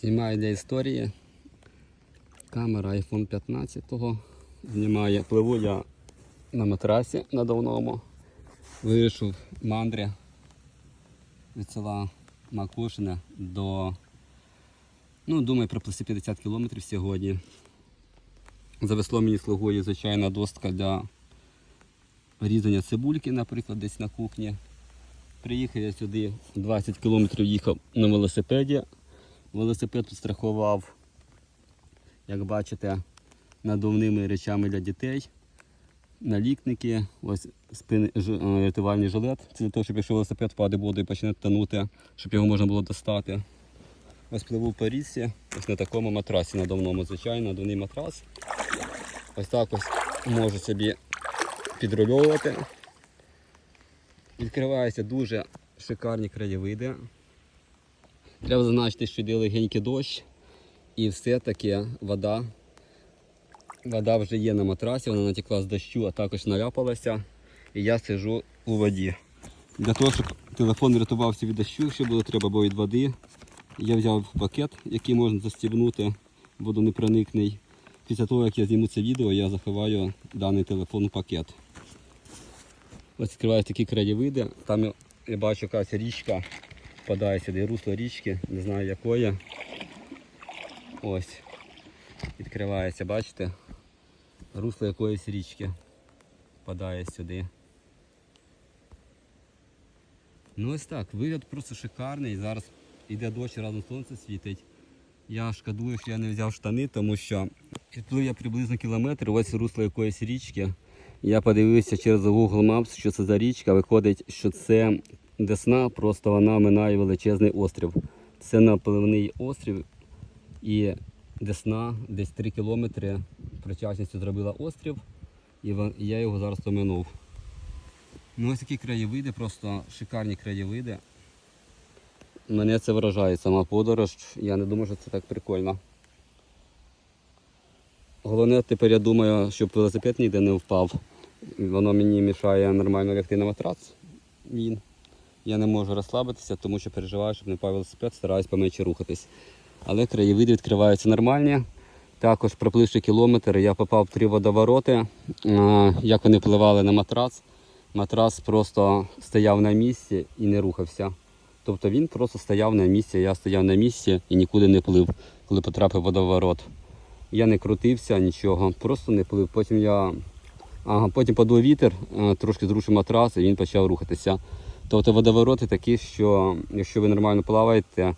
Знімаю для історії. Камера iPhone 15 знімає. Пливу я на матрасі на давному. Вирішив мандри від села Макушине до. Ну, думаю, приплисти 50 кілометрів сьогодні. За веслом мені слугує звичайна достка для різання цибульки, наприклад, десь на кухні. Приїхав я сюди 20 кілометрів їхав на велосипеді. Велосипед підстрахував, як бачите, надувними речами для дітей. Налікники, ось спин, е, рятувальний жилет. Це для того, щоб якщо велосипед впаде в воду і почне тонути, щоб його можна було достати. Ось пливу по річці, ось на такому матрасі надувному, звичайно, надувний матрас. Ось так ось можу собі підрульовувати. Відкриваються дуже шикарні краєвиди. Треба зазначити, що йде легенький дощ і все-таки вода. Вода вже є на матрасі, вона натекла з дощу, а також наляпалася. І я сижу у воді. Для того, щоб телефон врятувався від дощу, якщо було треба або від води, я взяв пакет, який можна застібнути, водонепроникний. Після того, як я зніму це відео, я заховаю даний телефон у пакет. Ось відкриваю такі краєвиди. Там я бачу якась річка впадає сюди, русло річки, не знаю якої. Ось. Відкривається, бачите? Русло якоїсь річки впадає сюди. Ну ось так, вигляд просто шикарний. Зараз йде дощ, разом сонце світить. Я шкодую, що я не взяв штани, тому що відплив я приблизно кілометр, ось русло якоїсь річки. Я подивився через Google Maps, що це за річка. Виходить, що це Десна, просто вона минає величезний острів. Це напливний острів і Десна десь 3 кілометри протяжністю зробила острів, і я його зараз оминув. Ну ось такі краєвиди, просто шикарні краєвиди. Мене це вражає сама подорож. Я не думаю, що це так прикольно. Головне, тепер я думаю, щоб велосипед ніде не впав. Воно мені мішає нормально лягти на матрац. Він. Я не можу розслабитися, тому що переживаю, щоб не впав велосипед, стараюсь поменше рухатись. Але краєвиди відкриваються нормальні. Також пропливши кілометр, я попав в три водовороти. Як вони впливали на матрац. Матрац просто стояв на місці і не рухався. Тобто він просто стояв на місці, я стояв на місці і нікуди не плив, коли потрапив водоворот. Я не крутився, нічого, просто не плив. Потім я ага, потім подув вітер, е, трошки зрушив матрас і він почав рухатися. Тобто водовороти такі, що якщо ви нормально плаваєте,